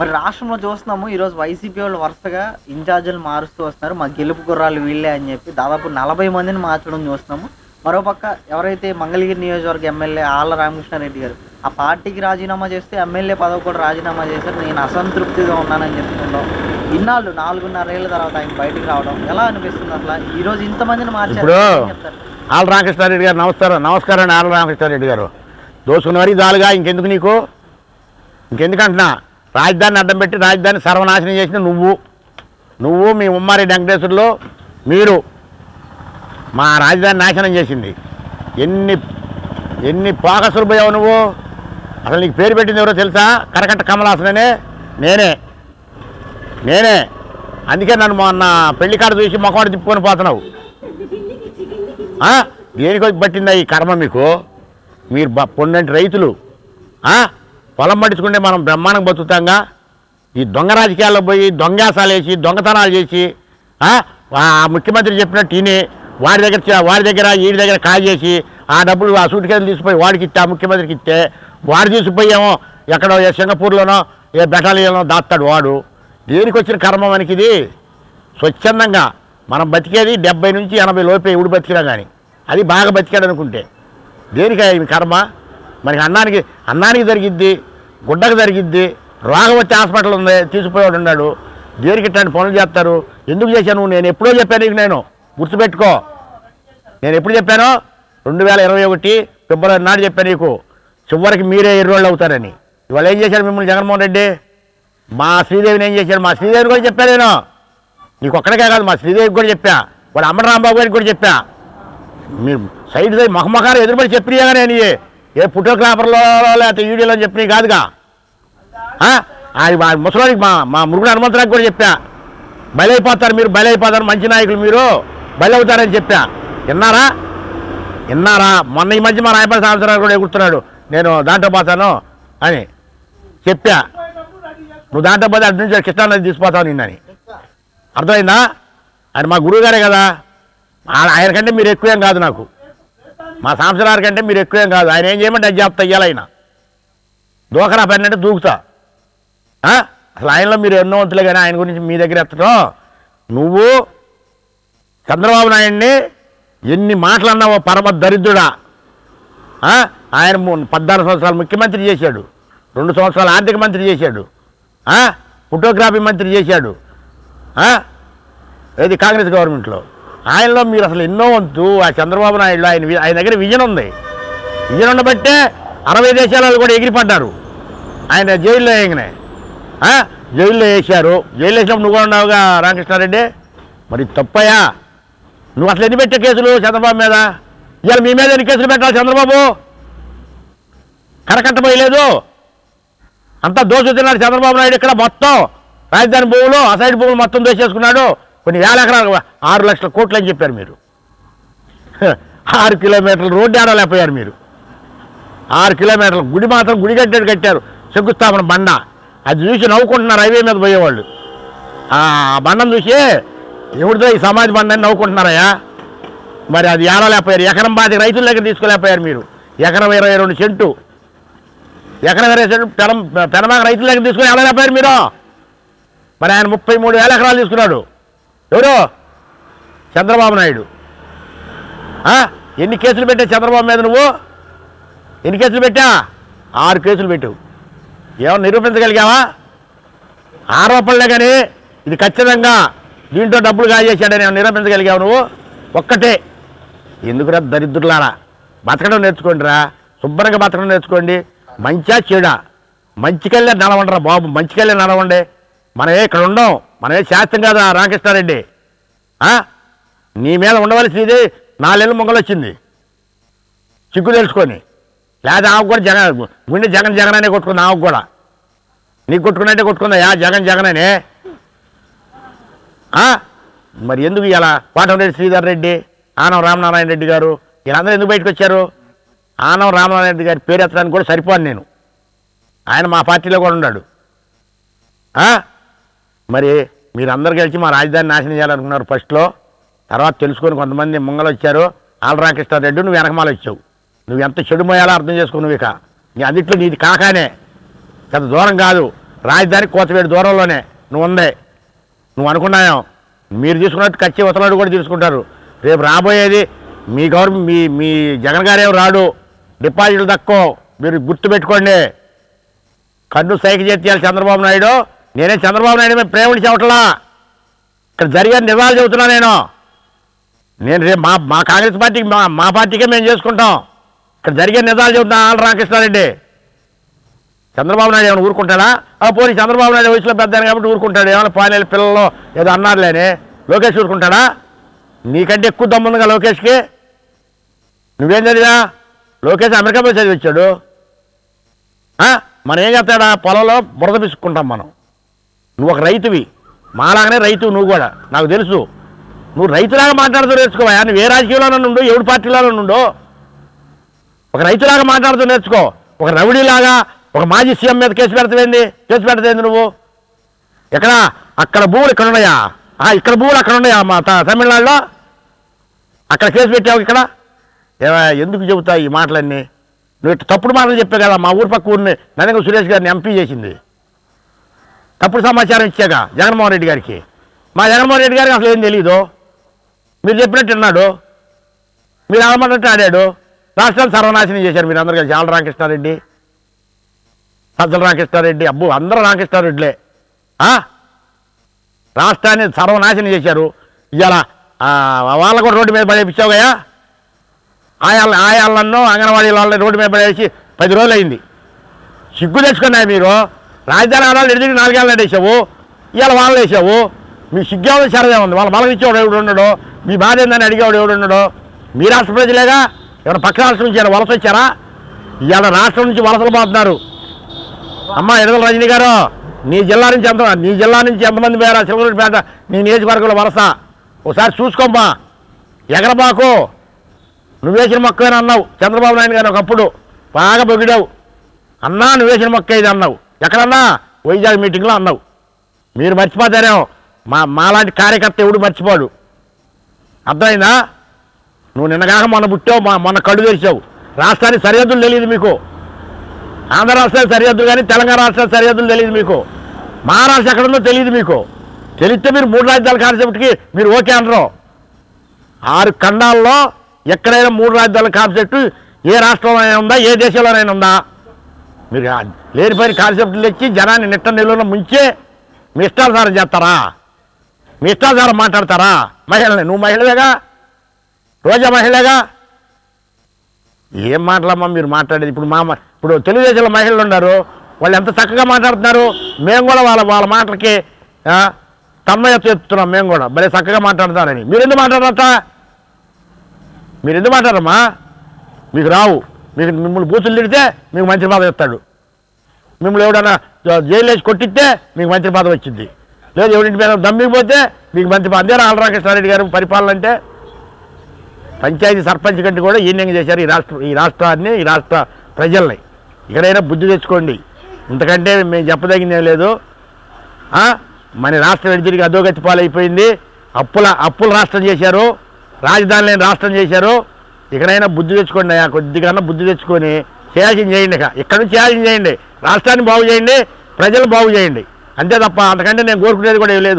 మరి రాష్ట్రంలో చూస్తున్నాము ఈరోజు వైసీపీ వాళ్ళు వరుసగా ఇన్ఛార్జీలు మారుస్తూ వస్తున్నారు. మా గెలుపు గుర్రాలు వీళ్ళే అని చెప్పి దాదాపు నలభై మందిని మార్చడం చూస్తున్నాము. మరోపక్క ఎవరైతే మంగళగిరి నియోజకవర్గ ఎమ్మెల్యే ఆళ్ళ రామకృష్ణారెడ్డి గారు ఆ పార్టీకి రాజీనామా చేస్తే ఎమ్మెల్యే పదవి కూడా రాజీనామా చేశారు. నేను అసంతృప్తిగా ఉన్నానని చెప్తున్నాం ఇన్నాళ్ళు నాలుగున్నరేళ్ళ తర్వాత ఆయన బయటికి రావడం ఎలా అనిపిస్తుంది అసలు ఈ రోజు ఇంతమందిని మార్చారు. ఆళ్ళ రామకృష్ణారెడ్డి గారు నమస్కారం నమస్కారం ఆళ్ళ రామకృష్ణారెడ్డి గారు. దోసుకున్న వరకు దాలుగా ఇంకెందుకు నీకు? ఇంకెందుకంటున్నా రాజధానిని అడ్డం పెట్టి రాజధాని సర్వనాశనం చేసిన నువ్వు. నువ్వు మీ ఉమ్మారెడ్డి వెంకటేశ్వరులు మీరు మా రాజధాని నాశనం చేసింది. ఎన్ని ఎన్ని పోకసులు పోయావు నువ్వు? అసలు నీకు పేరు పెట్టింది ఎవరో తెలుసా? కరకట్ట కమలాసననే? నేనే. నేనే. అందుకే నన్ను మొన్న పెళ్ళికాడ చూసి మొక్కవాడు తిప్పుకొని పోతున్నావు. దేనికి పట్టిందా ఈ కర్మ మీకు? మీరు బ- రైతులు. పొలం పట్టించుకుంటే మనం బ్రహ్మాండం బతుకుతాంగా? ఈ దొంగ రాజకీయాల్లో పోయి దొంగాసాలు వేసి దొంగతనాలు చేసి ఆ? ముఖ్యమంత్రి చెప్పినట్టు ఈయన వాడి దగ్గర వాడి దగ్గర వీడి దగ్గర కాల్ చేసి ఆ డబ్బులు ఆ సూట్ కేసులు తీసుకుపోయి వాడికి ఇస్తే ఆ ముఖ్యమంత్రికి ఇస్తే వాడు తీసుకుపోయేమో ఎక్కడో ఏ సింగపూర్లోనో ఏ బెటాలియన్లో దాస్తాడు వాడు. దేనికి వచ్చిన కర్మ మనకి ఇది? స్వచ్ఛందంగా మనం బతికేది డెబ్బై నుంచి ఎనభై లోపే ఇవుడు బతికినా కానీ అది బాగా బతికాడు అనుకుంటే దేనికి ఈ కర్మ? మనకి అన్నానికి అన్నానికి జరిగిద్ది. గుడ్డకు జరిగిద్ది. రాఘవచ్చి హాస్పిటల్ ఉంది తీసుకుపోయాడు ఉన్నాడు. దేనికి ఇట్లాంటి పనులు చేస్తారు? ఎందుకు చేశాను? నేను ఎప్పుడో చెప్పాను నీకు నేను. గుర్తుపెట్టుకో. నేను ఎప్పుడు చెప్పాను? రెండు వేల ఇరవై ఒకటి ఫిబ్రవరి నాడు చెప్పాను నీకు. చివరికి మీరే ఎర్రోళ్ళు అవుతారని. ఇవాళ ఏం చేశారు మిమ్మల్ని జగన్మోహన్ రెడ్డి? మా శ్రీదేవిని ఏం చేశాడు? మా శ్రీదేవిని కూడా చెప్పాను నేను. నీకు ఒక్కడికే కాదు మా శ్రీదేవికి కూడా చెప్పా. వాడు అమ్మడ రాంబాబు గారికి కూడా చెప్పా. మీరు సైడ్ సైడ్ మొహమొఖాలు ఎదురుపడి చెప్పినాగా నేను ఏ ఫోటోగ్రాఫర్లో లేకపోతే వీడియోలో చెప్పినవి కాదుగా? అది మా ముసలానికి మా మా మురుగుడు హనుమంతరావు కూడా చెప్పా. బలైపోతారు మీరు బలైపోతారు మంచి నాయకులు మీరు బలవుతారని చెప్పా. విన్నారా? విన్నారా? మొన్న ఈ మధ్య మా రాయపల్లి సంవత్సరాలు కూడా ఎగురుతున్నాడు. నేను దాంట్లో పోతాను అని చెప్పా. నువ్వు దాంట్లో పోతే అటు నుంచి కృష్ణానది తీసుకుపోతావు నిన్నని అర్థమైందా? ఆయన మా గురువు గారే కదా. ఆ- ఆయన కంటే మీరు ఎక్కువేం కాదు నాకు. మా సంవత్సరాల కంటే మీరు ఎక్కువేం కాదు. ఆయన ఏం చేయమంటే అది చేస్తా ఇయ్యాలి ఆయన దూకరా పని అంటే దూకుతా. అసలు ఆయనలో మీరు ఎన్నో వంతులే కానీ ఆయన గురించి మీ దగ్గర ఎత్తడం నువ్వు చంద్రబాబు నాయుడిని ఎన్ని మాటలు అన్నావో పరమ దరిద్రుడా. ఆయన పద్నాలుగు సంవత్సరాలు ముఖ్యమంత్రి చేశాడు. రెండు సంవత్సరాలు ఆర్థిక మంత్రి చేశాడు. ఫోటోగ్రఫీ మంత్రి చేశాడు. ఏది కాంగ్రెస్ గవర్నమెంట్లో? ఆయనలో మీరు అసలు ఎన్నో వంతు ఆ చంద్రబాబు నాయుడు ఆయన ఆయన దగ్గర విజన్ ఉంది. విజన్ ఉండబట్టే అరవై దేశాల వాళ్ళు కూడా ఎగిరిపడ్డారు. ఆయన జైల్లో వేయగానే. జైల్లో వేశారు. జైల్లో వేసినప్పుడు నువ్వు కూడా ఉన్నావుగా రామకృష్ణారెడ్డి? మరి తప్పయా? నువ్వు అసలు ఎన్ని పెట్టే కేసులు చంద్రబాబు మీద? ఇవాళ మీ మీద ఎన్ని కేసులు పెట్టాలి చంద్రబాబు? కరకట్టబోయలేదు అంతా దోషు తిన్నాడు చంద్రబాబు నాయుడు ఇక్కడ మొత్తం. రాజధాని భూములు ఆ సైడ్ భూములు మొత్తం దోషేసుకున్నాడు కొన్ని వేల ఎకరాలు ఆరు లక్షల కోట్లు అని చెప్పారు మీరు. ఆరు కిలోమీటర్లు రోడ్డు ఆడలేకపోయారు మీరు. ఆరు కిలోమీటర్లు గుడి మాత్రం గుడి కట్టాడు కట్టారు. శంకుస్థాపన బండ. అది చూసి నవ్వుకుంటున్నారు హైవే మీద పోయేవాళ్ళు. ఆ బండను చూసి ఎవరిదో ఈ సమాధి బండ అని నవ్వుకుంటున్నారయ్యా. మరి అది ఏడలేకపోయారు. ఎకరం బాధ రైతుల దగ్గర తీసుకోలేకపోయారు మీరు. ఎకరం ఇరవై రెండు సెంటు. ఎకరం ఇరవై సెంటు పెనం పెనమాక రైతుల దగ్గర తీసుకుని ఏడలేకపోయారు మీరు. మరి ఆయన ముప్పై మూడు వేల ఎకరాలు తీసుకున్నాడు. ఎవరు? చంద్రబాబు నాయుడు. ఎన్ని కేసులు పెట్టావు చంద్రబాబు మీద నువ్వు? ఎన్ని కేసులు పెట్టా? ఆరు కేసులు పెట్టావు ఏమన్నా నిరూపించగలిగావా? ఆరోపణలే కానీ ఇది ఖచ్చితంగా దీంట్లో డబ్బులు కాజేశాడని ఏమైనా నిరూపించగలిగావు నువ్వు? ఒక్కటే. ఎందుకురా దరిద్రులారా? బతకడం నేర్చుకోండిరా శుభ్రంగా బతకడం నేర్చుకోండి. మంచిగా చెడా. మంచికెళ్ళే నడవండిరా బాబు. మంచికెళ్ళే నడవండి. మనం ఇక్కడ ఉండం మనమే శాస్త్రం కదా రామకృష్ణారెడ్డి? నీ మీద ఉండవలసింది నాలుగేళ్ళు మొంగలు వచ్చింది. చిక్కు తెలుసుకొని లేదా ఆమెకు కూడా జగన్ గుండె జగన్ జగన్ అనే కొట్టుకుంది ఆమెకు కూడా. నీకు కొట్టుకున్నట్టే కొట్టుకుందా? యా జగన్ జగన్ అనే మరి ఎందుకు ఇలా కోటమిరెడ్డి శ్రీధర్ రెడ్డి ఆనం రామనారాయణ రెడ్డి గారు వీళ్ళందరూ ఎందుకు బయటకు వచ్చారు? ఆనం రామనారాయణ రెడ్డి గారి పేరు ఎత్తడానికి కూడా సరిపోను నేను. ఆయన మా పార్టీలో కూడా ఉన్నాడు. మరి మీరందరూ కలిసి మా రాజధాని నాశనం చేయాలనుకున్నారు ఫస్ట్లో తర్వాత తెలుసుకొని కొంతమంది ముంగలు వచ్చారు. ఆలరామకృష్ణారెడ్డి నువ్వు వెనకమాల వచ్చావు. నువ్వు ఎంత చెడుమోయాలో అర్థం చేసుకో నువ్వు ఇక. నీ అన్నిట్లో నీది కాకానే. పెద్ద దూరం కాదు. రాజధాని కోతవేడు దూరంలోనే. నువ్వు ఉంది. నువ్వు అనుకున్నాయో? మీరు తీసుకున్నట్టు కచ్చి వసలాడు కూడా తీసుకుంటారు. రేపు రాబోయేది మీ గవర్నమెంట్ మీ మీ జగన్ గారేం రాడు? డిపాజిట్లు తక్కువ. మీరు గుర్తుపెట్టుకోండి కన్ను సైకి చేయాలి చంద్రబాబు నాయుడు. నేనే చంద్రబాబు నాయుడు మీద ప్రేమలు చెప్పట్లా ఇక్కడ జరిగే నిజాలు చెబుతున్నా నేను. నేను రేపు మా మా కాంగ్రెస్ పార్టీకి మా మా పార్టీకే మేము చేసుకుంటాం. ఇక్కడ జరిగే నిజాలు చెబుతున్నా ఆళ్ళ రామకృష్ణారెడ్డి. చంద్రబాబు నాయుడు ఏమైనా ఊరుకుంటాడా? ఆ పోనీ చంద్రబాబు నాయుడు వయసులో పెద్ద కాబట్టి ఊరుకుంటాడు. ఏమైనా పానేలు పిల్లలు ఏదో అన్నారులేని. లోకేష్ ఊరుకుంటాడా? నీకంటే ఎక్కువ దమ్ముందిగా లోకేష్కి. నువ్వేం చదివా? లోకేష్ అమెరికా పోయి చదివి వచ్చాడు మనం ఏం చేస్తాడా? పొలంలో బురద పిసుకుంటాం మనం. నువ్వు ఒక రైతువి. మాలాగానే రైతు నువ్వు కూడా. నాకు తెలుసు. నువ్వు రైతులాగా మాట్లాడుతూ నేర్చుకోవా? నువ్వు ఏ రాజకీయంలో నుండు ఎవడి పార్టీలో నుండు ఒక రైతులాగా మాట్లాడుతూ నేర్చుకో. ఒక రౌడీలాగా ఒక మాజీ సీఎం మీద కేసు పెడతావేంది? కేసు పెడతావేంది నువ్వు? ఎక్కడ? అక్కడ భూములు ఇక్కడ ఉన్నాయా ఆ, ఇక్కడ భూములు అక్కడ ఉన్నాయా మా త- తమిళనాడులో? అక్కడ కేసు పెట్టావు ఇక్కడ? ఎందుకు చెబుతావు ఈ మాటలన్నీ? నువ్వు ఇట్ట తప్పుడు మాటలు చెప్పే కదా మా ఊరు పక్క ఊరిని నరేంద్ర సురేష్ గారిని ఎంపీ చేసింది. తప్పుడు సమాచారం ఇచ్చాక జగన్మోహన్ రెడ్డి గారికి. మా జగన్మోహన్ రెడ్డి గారికి అసలు ఏం తెలియదు మీరు చెప్పినట్టు విన్నాడు. మీరు ఆడమన్నట్టు ఆడాడు. రాష్ట్రాలు సర్వనాశనం చేశారు మీరు అందరు కలిసి. ఆళ్ళ రామకృష్ణారెడ్డి సజ్జల రామకృష్ణారెడ్డి అబ్బు అందరూ రామకృష్ణారెడ్డిలే. రాష్ట్రాన్ని సర్వనాశనం చేశారు. ఇలా వాళ్ళ కూడా రోడ్డు మీద పడేపించావు కదా? ఆయాల ఆయాళ్ళను అంగన్వాడీ వాళ్ళని రోడ్డు మీద పడేసి పది రోజులు అయింది. సిగ్గు తెచ్చుకున్నాయి మీరు. రాజధాని ఆడాలి ఎడిదికి నాలుగేళ్ళు వేసావు ఇవాళ వాళ్ళు వేసావు. మీ సిగ్గేవాడు సరదా ఉంది వాళ్ళ బలం ఇచ్చేవాడు ఎవడు ఉండడు మీ బాధ ఏందని అడిగేవాడు ఎవడు ఉండడు మీ రాష్ట్ర ప్రజలేగా? ఎవరు పక్క రాష్ట్రం నుంచి ఏమైనా వలస వచ్చారా? ఇవాళ రాష్ట్రం నుంచి వలసలు పోతున్నారు. అమ్మా ఎడదల రజనీ గారు నీ జిల్లా నుంచి ఎంత నీ జిల్లా నుంచి ఎంతమంది పోయారా? పేట నీ నియోజకవర్గంలో వలస. ఒకసారి చూసుకోమ్మా. ఎగరబాకు. నువ్వు వేసిన మొక్కవేనా అన్నావు. చంద్రబాబు నాయుడు గారు ఒకప్పుడు బాగా పొగిడావు అన్నా నువ్వు వేసిన మొక్క ఇది అన్నావు. ఎక్కడన్నా వైజాగ్ మీటింగ్లో అన్నావు. మీరు మర్చిపోతారేమో. మా మాలాంటి కార్యకర్త ఎవడు మర్చిపోడు. అర్థమైందా? నువ్వు నిన్నగాక మొన్న పుట్టావు మా మొన్న కళ్ళు తెరిచావు. రాష్ట్రానికి సరిహద్దులు తెలియదు మీకు. ఆంధ్ర రాష్ట్రానికి సరిహద్దులు కానీ తెలంగాణ రాష్ట్రానికి సరిహద్దులు తెలియదు మీకు. మహారాష్ట్ర ఎక్కడుందో తెలియదు మీకు. తెలిస్తే మీరు మూడు రాజ్యాల కాన్సెప్ట్కి మీరు ఓకే అనరు. ఆరు ఖండాల్లో ఎక్కడైనా మూడు రాజ్యాల కాన్సెప్ట్ ఏ రాష్ట్రంలోనైనా ఉందా ఏ దేశంలోనైనా ఉందా? మీరు లేనిపోయిన కాన్సెప్ట్లు తెచ్చి జనాన్ని నిట్ట నిలువన ముంచే మీ ఇష్టానుసారం చేస్తారా? మీ ఇష్టానుసారం మాట్లాడతారా? మహిళని నువ్వు మహిళవేగా? రోజా మహిళగా? ఏం మాటలమ్మా మీరు మాట్లాడేది? ఇప్పుడు మా ఇప్పుడు తెలుగుదేశంలో మహిళలు ఉన్నారు. వాళ్ళు ఎంత చక్కగా మాట్లాడుతున్నారు? మేము కూడా వాళ్ళ వాళ్ళ మాటలకి ఆ, తన్మయత్వం ఎత్తుతున్నాం మేము కూడా. భలే చక్కగా మాట్లాడతారని మీరు ఎందుకు మాట్లాడతా మీరు ఎందుకు మాట్లాడమ్మా మీకు రావు. మీకు మిమ్మల్ని బూతులు తిడితే మీకు మంత్రి బాధ ఇస్తాడు మిమ్మల్ని ఎవడన్నా జైలు వేసి కొట్టిస్తే మీకు మంత్రి బాధ వచ్చింది. లేదు ఎవరింటి మీద దమ్మిపోతే మీకు మంత్రి బాధ. అదే ఆలరామకృష్ణారెడ్డి గారు పరిపాలన అంటే పంచాయతీ సర్పంచ్ కంటే కూడా ఈయన చేశారు? ఈ రాష్ట్ర ఈ రాష్ట్రాన్ని ఈ రాష్ట్ర ప్రజల్ని ఇక్కడైనా బుద్ధి తెచ్చుకోండి. ఇంతకంటే మేము చెప్పదగింది ఏం లేదు. మన రాష్ట్రం ఎడితిరిగి అధోగతి పాలైపోయింది అప్పుల అప్పుల రాష్ట్రం చేశారు. రాజధాని లేని రాష్ట్రం చేశారు. ఇక్కడైనా బుద్ధి తెచ్చుకోండి అయ్యా. కొద్దిగా బుద్ధి తెచ్చుకొని చేయాల్సింది చేయండి ఇక. ఇక్కడ నుంచి చేయాల్సింది చేయండి. రాష్ట్రాన్ని బాగు చేయండి ప్రజలు బాగు చేయండి. అంతే తప్ప అంతకంటే నేను కోరుకునేది కూడా ఏం లేదు.